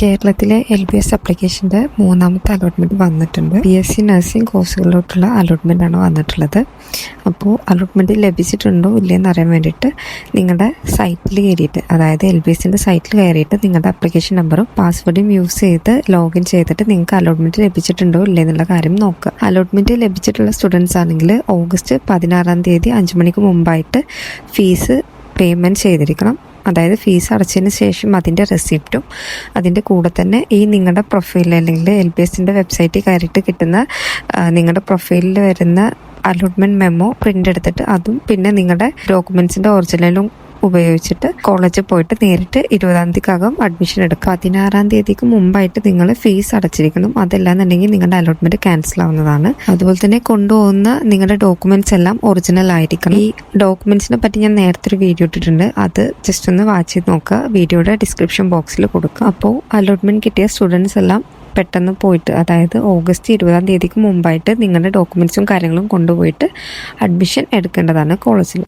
കേരളത്തിലെ L B S അപ്ലിക്കേഷന്റെ മൂന്നാമത്തെ allotment വന്നിട്ടുണ്ട്. ബി എസ് സി നഴ്സിംഗ് കോഴ്സുകളിലോട്ടുള്ള അലോട്ട്മെന്റ് ആണ് വന്നിട്ടുള്ളത്. അപ്പോൾ അലോട്ട്മെന്റ് ലഭിച്ചിട്ടുണ്ടോ ഇല്ലയെന്ന് അറിയാൻ വേണ്ടിയിട്ട് നിങ്ങളുടെ സൈറ്റിൽ കയറിയിട്ട് അതായത് എൽ ബി എസിന്റെ സൈറ്റിൽ കയറിയിട്ട് നിങ്ങളുടെ അപ്ലിക്കേഷൻ നമ്പറും പാസ്വേഡും യൂസ് ചെയ്ത് ലോഗിൻ ചെയ്തിട്ട് നിങ്ങൾക്ക് അലോട്ട്മെന്റ് ലഭിച്ചിട്ടുണ്ടോ ഇല്ലേ എന്നുള്ള കാര്യം നോക്കുക. അലോട്ട്മെന്റ് ലഭിച്ചിട്ടുള്ള സ്റ്റുഡൻസ് ആണെങ്കിൽ ഓഗസ്റ്റ് പതിനാറാം തീയതി അഞ്ച് മണിക്ക് മുമ്പായിട്ട് ഫീസ് പേയ്മെന്റ് ചെയ്തിരിക്കണം. അതായത് ഫീസ് അടച്ചതിന് ശേഷം അതിന്റെ റെസിപ്റ്റും അതിന്റെ കൂടെ തന്നെ ഈ നിങ്ങളുടെ പ്രൊഫൈലിൽ അല്ലെങ്കിൽ എൽ ബി എസിന്റെ വെബ്സൈറ്റിൽ കയറിയിട്ട് കിട്ടുന്ന നിങ്ങളുടെ പ്രൊഫൈലിൽ വരുന്ന അലോട്ട്മെന്റ് മെമ്മോ പ്രിന്റ് എടുത്തിട്ട് അതും പിന്നെ നിങ്ങളുടെ ഡോക്യുമെൻസിന്റെ ഒറിജിനലും ഉപയോഗിച്ചിട്ട് കോളേജിൽ പോയിട്ട് നേരിട്ട് ഇരുപതാം തീയതിക്കകം അഡ്മിഷൻ എടുക്കുക. പതിനാറാം തീയതിക്ക് മുമ്പായിട്ട് നിങ്ങൾ ഫീസ് അടച്ചിരിക്കണം അതല്ലാന്നുണ്ടെങ്കിൽ നിങ്ങളുടെ അലോട്ട്മെന്റ് ക്യാൻസൽ ആവുന്നതാണ്. അതുപോലെ തന്നെ കൊണ്ടുപോകുന്ന നിങ്ങളുടെ ഡോക്യുമെന്റ്സ് എല്ലാം ഒറിജിനൽ ആയിരിക്കണം. ഈ ഡോക്യുമെന്റ്സിനെ പറ്റി ഞാൻ നേരത്തെ ഒരു വീഡിയോ ഇട്ടിട്ടുണ്ട്. അത് ജസ്റ്റ് ഒന്ന് വാച്ച് ചെയ്ത് നോക്കുക. വീഡിയോയുടെ ഡിസ്ക്രിപ്ഷൻ ബോക്സിൽ കൊടുക്കുക. അപ്പോൾ അലോട്ട്മെന്റ് കിട്ടിയ സ്റ്റുഡൻസ് എല്ലാം പെട്ടെന്ന് പോയിട്ട് അതായത് ഓഗസ്റ്റ് ഇരുപതാം തീയതിക്ക് മുമ്പായിട്ട് നിങ്ങളുടെ ഡോക്യുമെന്റ്സും കാര്യങ്ങളും കൊണ്ടുപോയിട്ട് അഡ്മിഷൻ എടുക്കേണ്ടതാണ് കോളേജിൽ